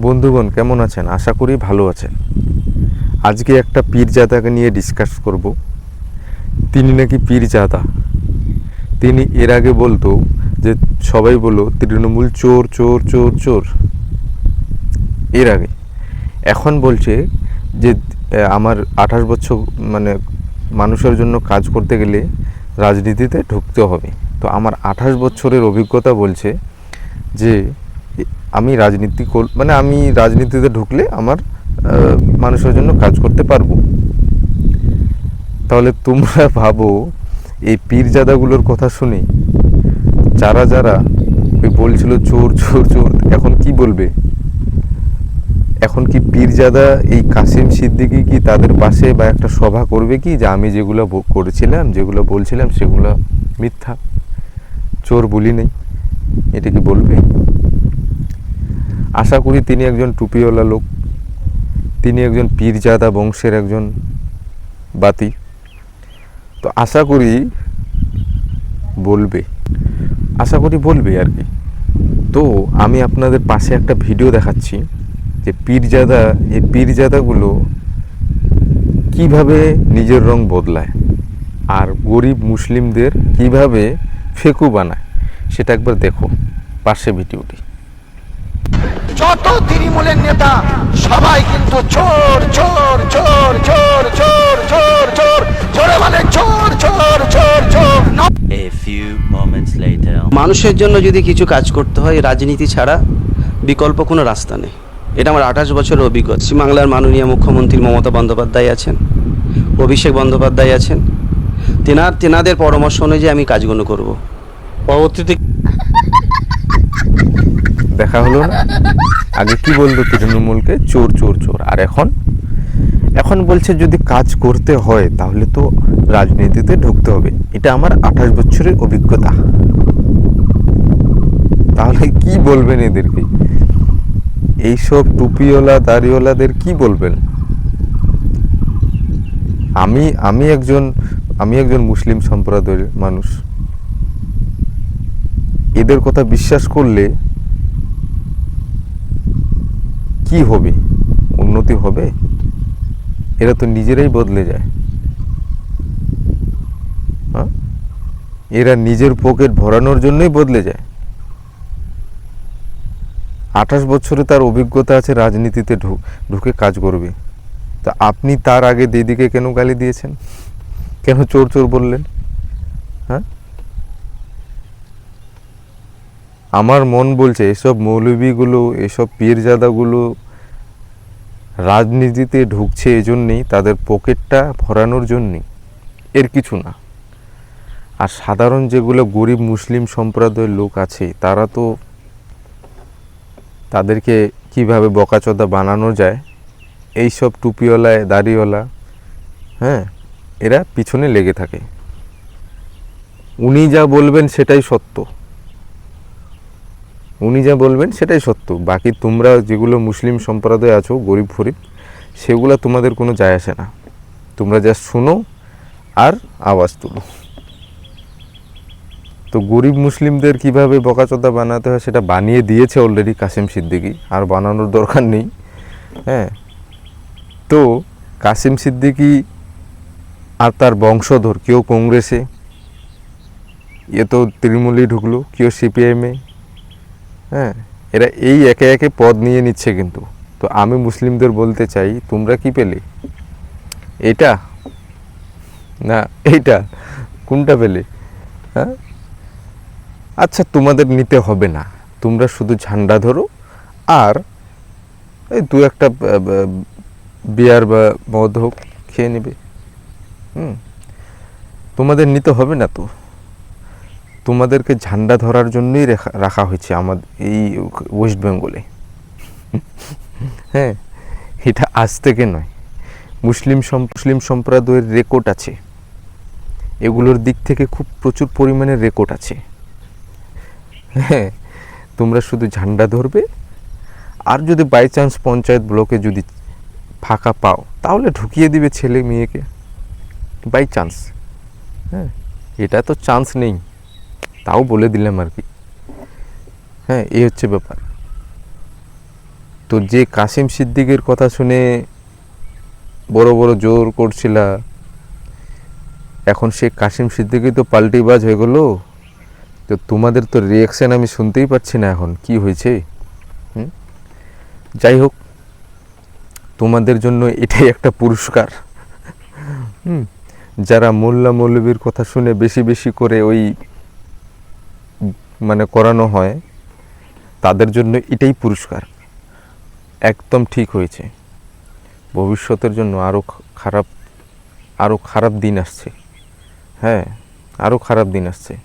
বন্ধুগণ, কেমন আছেন? আশা করি ভালো আছেন। আজকে একটা পীরজাদাকে নিয়ে ডিসকাস করব। তিনি নাকি পীরজাদা। তিনি এর আগে বলতো যে, সবাই বলো তৃণমূল চোর চোর চোর চোর। এর আগে। এখন বলছে যে আমার আঠাশ বছর মানে মানুষের জন্য কাজ করতে গেলে রাজনীতিতে ঢুকতে হবে। তো আমার আঠাশ বছরের অভিজ্ঞতা বলছে যে আমি রাজনীতি মানে আমি রাজনীতিতে ঢুকলে আমার মানুষের জন্য কাজ করতে পারব। তাহলে তোমরা ভাবো, এই পীরজাদাগুলোর কথা শুনে যারা যারা ওই বলছিল চোর চোর চোর, এখন কি বলবে? এখন কি পীরজাদা এই কাসিম সিদ্দিকি কি তাদের পাশে বা একটা সভা করবে কি যে আমি যেগুলো করেছিলাম, যেগুলো বলছিলাম সেগুলো মিথ্যা? চোর বলি নেই। এটা কি বলবে? আশা করি তিনি একজন টুপিওয়ালা লোক। তিনি একজন পীরজাদা বংশের একজন বাতি। তো আশা করি বলবে। আশা করি বলবে আর কি। তো আমি আপনাদের পাশে একটা ভিডিও দেখাচ্ছি যে পীরজাদা, এই পীরজাদাগুলো কীভাবে নিজের রং বদলায় আর গরিব মুসলিমদের কীভাবে ফেকু বানায়, সেটা একবার দেখো পাশে ভিডিওটি। যত তৃণমূলের নেতা সবাই কিন্তু চোর চোর চোর চোর চোর চোর চোর চোরে মানে চোর চোর চোর চোর. মানুষের জন্য যদি কিছু কাজ করতে হয় রাজনীতি ছাড়া বিকল্প কোনো রাস্তা নেই। এটা আমার আঠাশ বছরের অভিজ্ঞতা। পশ্চিমবাংলার মাননীয় মুখ্যমন্ত্রী মমতা বন্দ্যোপাধ্যায় আছেন অভিষেক বন্দ্যোপাধ্যায় আছেন। তেনার তেনাদের পরামর্শ অনুযায়ী আমি কাজগুলো করব। পরবর্তীতে দেখা হলো না। আগে কি বলতো তৃণমূলকে? চোর চোর চোর। আর এখন? এখন বলছে যদি কাজ করতে হয় তাহলে তো রাজনীতিতে ঢুকতে হবে। এটা আমার আঠাশ বছরের অভিজ্ঞতা। তাহলে কি বলবেন এদেরকে? এইসব টুপিওয়ালা, দাড়িওয়ালাদের কি বলবেন? আমি আমি একজন আমি একজন মুসলিম সম্প্রদায়ের মানুষ। এদের কথা বিশ্বাস করলে কি হবে? উন্নতি হবে? এরা তো নিজেরাই বদলে যায়। হ্যাঁ? এরা নিজের পকেট ভরানোর জন্যই বদলে যায়। আঠাশ বছরে তার অভিজ্ঞতা আছে রাজনীতিতে ঢুকে কাজ করবে। তা আপনি তার আগে দিদিকে কেন গালি দিয়েছেন? কেন চোর চোর বললেন? হ্যাঁ? আমার মন বলছে এসব মৌলবীগুলো, এসব পীরজাদাগুলো রাজনীতিতে ঢুকছে এজন্যেই তাদের পকেটটা ভরানোর জন্যেই। এর কিছু না। আর সাধারণ যেগুলো গরিব মুসলিম সম্প্রদায়ের লোক আছে, তারা তো তাদেরকে কীভাবে বকাচদা বানানো যায়? এই সব টুপিওয়ালায় দাড়িওয়ালা হ্যাঁ এরা পিছনে লেগে থাকে। উনি যা বলবেন সেটাই সত্য। উনি যা বলবেন সেটাই সত্য। বাকি তোমরা যেগুলো মুসলিম সম্প্রদায় আছো, গরিব ফরিব সেগুলো তোমাদের কোনো যায় আসে না। তোমরা যা শোনো আর আওয়াজ তুলো। তো গরিব মুসলিমদের কীভাবে বকাচোদা বানাতে হয় সেটা বানিয়ে দিয়েছে অলরেডি কাসিম সিদ্দিকি, আর বানানোর দরকার নেই। হ্যাঁ। তো কাসিম সিদ্দিকি আর তার বংশধর, কেউ কংগ্রেসে, এ তো তৃণমূলে ঢুকলো, কেউ সিপিআইএমে হ্যাঁ। এরা এই একে একে পদ নিয়ে নিচ্ছে কিন্তু। তো আমি মুসলিমদের বলতে চাই, তোমরা কি পেলে? এটা? না, এইটা? কোনটা পেলে? হ্যাঁ? আচ্ছা তোমাদের নিতে হবে না। তোমরা শুধু ঝান্ডা ধরো, আর এই দু একটা বিয়ার বা মদ হোক খেয়ে নেবে। হুম। তোমাদের নিতে হবে না তো? তোমাদেরকে ঝান্ডা ধরার জন্যই রেখা হয়েছে আমাদের এই ওয়েস্ট বেঙ্গলে হ্যাঁ এটা আজ থেকে নয়। মুসলিম মুসলিম সম্প্রদায়ের রেকর্ড আছে। এগুলোর দিক থেকে খুব প্রচুর পরিমাণে রেকর্ড আছে। হ্যাঁ তোমরা শুধু ঝান্ডা ধরবে, আর যদি বাই চান্স পঞ্চায়েত ব্লকে যদি ফাঁকা পাও, তাহলে ঢুকিয়ে দিবে ছেলে মেয়েকে। বাই চান্স হ্যাঁ এটা তো চান্স নেই। তাও বলে দিলাম আর কি। হ্যাঁ এই হচ্ছে ব্যাপার। তো যে কাসিম সিদ্দিকের কথা শুনে বড় বড় জোর করছিলা, এখন সে কাসিম সিদ্দিকই তো পাল্টিবাজ হয়ে গেল। তো তোমাদের তো রিয়াকশন আমি শুনতেই পাচ্ছি না এখন, কি হয়েছে? যাই হোক, তোমাদের জন্য এটাই একটা পুরস্কার। হুম? যারা মোল্লা মৌলবীর কথা শুনে বেশি বেশি করে ওই মানে করানো হয়, তাদের জন্য এটাই পুরস্কার। একদম ঠিক হয়েছে। ভবিষ্যতের জন্য আরও খারাপ আরও খারাপ দিন আসছে। হ্যাঁ আরও খারাপ দিন আসছে।